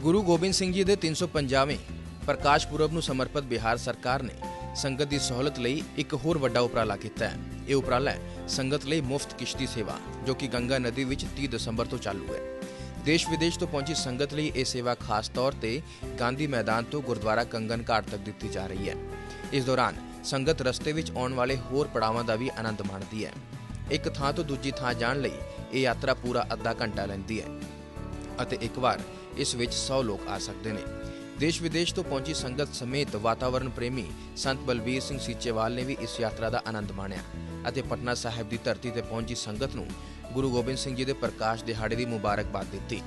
ਗੁਰੂ ਗੋਬਿੰਦ ਸਿੰਘ ਜੀ ਦੇ 350ਵੇਂ ਪ੍ਰਕਾਸ਼ ਪੁਰਬ ਨੂੰ ਸਮਰਪਿਤ ਬਿਹਾਰ ਸਰਕਾਰ ਨੇ ਸੰਗਤ ਦੀ ਸਹੂਲਤ ਲਈ ਇੱਕ ਹੋਰ ਵੱਡਾ ਉਪਰਾਲਾ ਕੀਤਾ ਹੈ। ਇਹ ਉਪਰਾਲਾ ਹੈ ਸੰਗਤ ਲਈ ਮੁਫਤ ਕਿਸ਼ਤੀ ਸੇਵਾ, ਜੋ ਕਿ ਗੰਗਾ ਨਦੀ ਵਿੱਚ 30 ਦਸੰਬਰ ਤੋਂ ਚਾਲੂ ਹੈ। ਦੇਸ਼ ਵਿਦੇਸ਼ ਤੋਂ ਪਹੁੰਚੀ ਸੰਗਤ ਲਈ ਇਹ ਸੇਵਾ ਖਾਸ ਤੌਰ ਤੇ ਗਾਂਧੀ ਮੈਦਾਨ ਤੋਂ ਗੁਰਦੁਆਰਾ ਕੰਗਨ ਘਾਟ ਤੱਕ ਦਿੱਤੀ ਜਾ ਰਹੀ ਹੈ। ਇਸ ਦੌਰਾਨ ਸੰਗਤ ਰਸਤੇ ਵਿੱਚ ਆਉਣ ਵਾਲੇ ਹੋਰ ਪੜਾਵਾਂ ਦਾ ਵੀ ਆਨੰਦ ਮਾਣਦੀ ਹੈ। ਇੱਕ ਥਾਂ ਤੋਂ ਦੂਜੀ ਥਾਂ ਜਾਣ ਲਈ ਇਹ ਯਾਤਰਾ ਪੂਰਾ ਅੱਧਾ ਘੰਟਾ ਲੈਂਦੀ ਹੈ। ਅਤੇ ਇੱਕ ਵਾਰ ਇਸ ਵਿੱਚ 100 ਲੋਕ ਆ ਸਕਦੇ ਨੇ। ਦੇਸ਼ ਵਿਦੇਸ਼ ਤੋਂ ਪਹੁੰਚੀ ਸੰਗਤ ਸਮੇਤ ਵਾਤਾਵਰਣ ਪ੍ਰੇਮੀ ਸੰਤ ਬਲਬੀਰ ਸਿੰਘ ਸੀਚੇਵਾਲ ਨੇ ਵੀ ਇਸ ਯਾਤਰਾ ਦਾ ਆਨੰਦ ਮਾਣਿਆ ਅਤੇ ਪਟਨਾ ਸਾਹਿਬ ਦੀ ਧਰਤੀ ਤੇ ਪਹੁੰਚੀ ਸੰਗਤ ਨੂੰ ਗੁਰੂ ਗੋਬਿੰਦ ਸਿੰਘ ਜੀ ਦੇ ਪ੍ਰਕਾਸ਼ ਦਿਹਾੜੇ ਦੀ ਮੁਬਾਰਕਬਾਦ ਦਿੱਤੀ।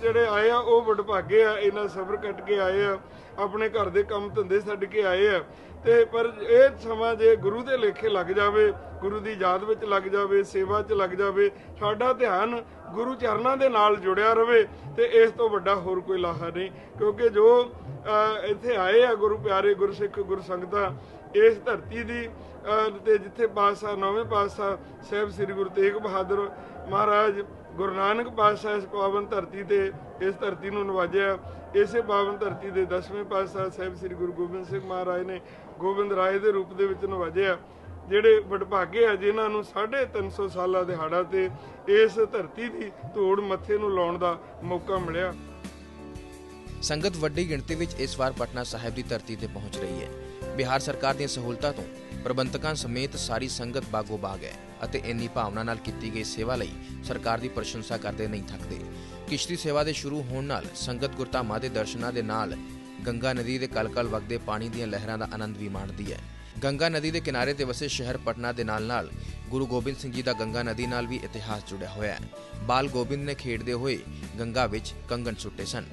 ਜਿਹੜੇ ਆਏ ਆ ਉਹ ਵਡਭਾਗੇ ਆ ਇਹਨਾਂ ਸਬਰ ਕੱਟ ਕੇ ਆਏ ਆ ਆਪਣੇ ਘਰ ਦੇ ਕੰਮ ਧੰਦੇ ਛੱਡ ਕੇ ਆਏ ਆ। ਤੇ ਪਰ ਇਹ ਸਮਾਂ ਜੇ ਗੁਰੂ ਦੇ ਲੇਖੇ ਲੱਗ ਜਾਵੇ ਗੁਰੂ ਦੀ ਯਾਦ ਵਿੱਚ ਲੱਗ ਜਾਵੇ ਸੇਵਾ 'ਚ ਲੱਗ ਜਾਵੇ ਸਾਡਾ ਧਿਆਨ ਗੁਰੂ ਚਰਨਾਂ ਦੇ ਨਾਲ ਜੁੜਿਆ ਰਵੇ ਤੇ ਇਸ ਤੋਂ ਵੱਡਾ ਹੋਰ ਕੋਈ ਲਾਹਾ ਨਹੀਂ। ਕਿਉਂਕਿ ਜੋ ਇੱਥੇ ਆਏ ਆ ਗੁਰੂ ਪਿਆਰੇ ਗੁਰਸਿੱਖ ਗੁਰਸੰਗਤਾਂ ਇਸ ਧਰਤੀ ਦੀ ਅਹ, ਤੇ ਜਿੱਥੇ ਪਾਤਸ਼ਾਹ ਨੌਵੇਂ ਪਾਤਸ਼ਾਹ ਸਾਹਿਬ ਸ੍ਰੀ ਗੁਰੂ ਤੇਗ ਬਹਾਦਰ ਮਹਾਰਾਜ ਗੁਰੂ ਨਾਨਕ ਪਾਤਸ਼ਾਹ ਇਸ ਪਾਵਨ ਧਰਤੀ ਤੇ, ਇਸ ਧਰਤੀ ਨੂੰ ਨਵਾਜਿਆ। ਇਸੇ ਪਾਵਨ ਧਰਤੀ ਦੇ 10ਵੇਂ ਪਾਤਸ਼ਾਹ ਸਾਹਿਬ ਸ੍ਰੀ ਗੁਰੂ ਗੋਬਿੰਦ ਸਿੰਘ ਮਹਾਰਾਜ ਨੇ ਗੋਬਿੰਦ ਰਾਏ ਦੇ ਰੂਪ ਦੇ ਵਿੱਚ ਨਵਾਜਿਆ, ਜਿਹੜੇ ਵਡਭਾਗੇ ਆ, ਜਿਨ੍ਹਾਂ ਨੂੰ 350 ਸਾਲਾਂ ਦਿਹਾੜਾ ਤੇ ਇਸ ਧਰਤੀ ਦੀ ਧੂੜ ਮੱਥੇ ਨੂੰ ਲਾਉਣ ਦਾ ਮੌਕਾ ਮਿਲਿਆ। ਸੰਗਤ ਵੱਡੀ ਗਿਣਤੀ ਵਿੱਚ ਇਸ ਵਾਰ ਪਟਨਾ ਸਾਹਿਬ ਦੀ ਧਰਤੀ ਤੇ ਪਹੁੰਚ ਰਹੀ ਹੈ। ਬਿਹਾਰ ਸਰਕਾਰ ਦੀਆਂ ਸਹੂਲਤਾਂ ਤੋਂ ਪ੍ਰਬੰਧਕਾਂ ਸਮੇਤ ਸਾਰੀ ਸੰਗਤ ਬਾਗੋ ਬਾਗ ਹੈ ਅਤੇ ਇੰਨੀ ਭਾਵਨਾ ਨਾਲ ਕੀਤੀ ਗਈ ਸੇਵਾ ਲਈ ਸਰਕਾਰ ਦੀ ਪ੍ਰਸ਼ੰਸਾ ਕਰਦੇ ਨਹੀਂ ਥੱਕਦੇ। ਕਿਸ਼ਤੀ ਸੇਵਾ ਦੇ ਸ਼ੁਰੂ ਹੋਣ ਨਾਲ ਸੰਗਤ ਗੁਰਧਾਮਾਂ ਦੇ ਦਰਸ਼ਨਾਂ ਦੇ ਨਾਲ ਗੰਗਾ ਨਦੀ ਦੇ ਕਲਕਲ ਵਗਦੇ ਪਾਣੀ ਦੀਆਂ ਲਹਿਰਾਂ ਦਾ ਆਨੰਦ ਵੀ ਮਾਣਦੀ ਹੈ। ਗੰਗਾ ਨਦੀ ਦੇ ਕਿਨਾਰੇ ਤੇ ਵਸੇ ਸ਼ਹਿਰ ਪਟਨਾ ਦੇ ਨਾਲ-ਨਾਲ ਗੁਰੂ ਗੋਬਿੰਦ ਸਿੰਘ ਜੀ ਦਾ ਗੰਗਾ ਨਦੀ ਨਾਲ ਵੀ ਇਤਿਹਾਸ ਜੁੜਿਆ ਹੋਇਆ ਹੈ। ਬਾਲ ਗੋਬਿੰਦ ਨੇ ਖੇਡਦੇ ਹੋਏ ਗੰਗਾ ਵਿੱਚ ਕੰਗਣ ਸੁੱਟੇ ਸਨ।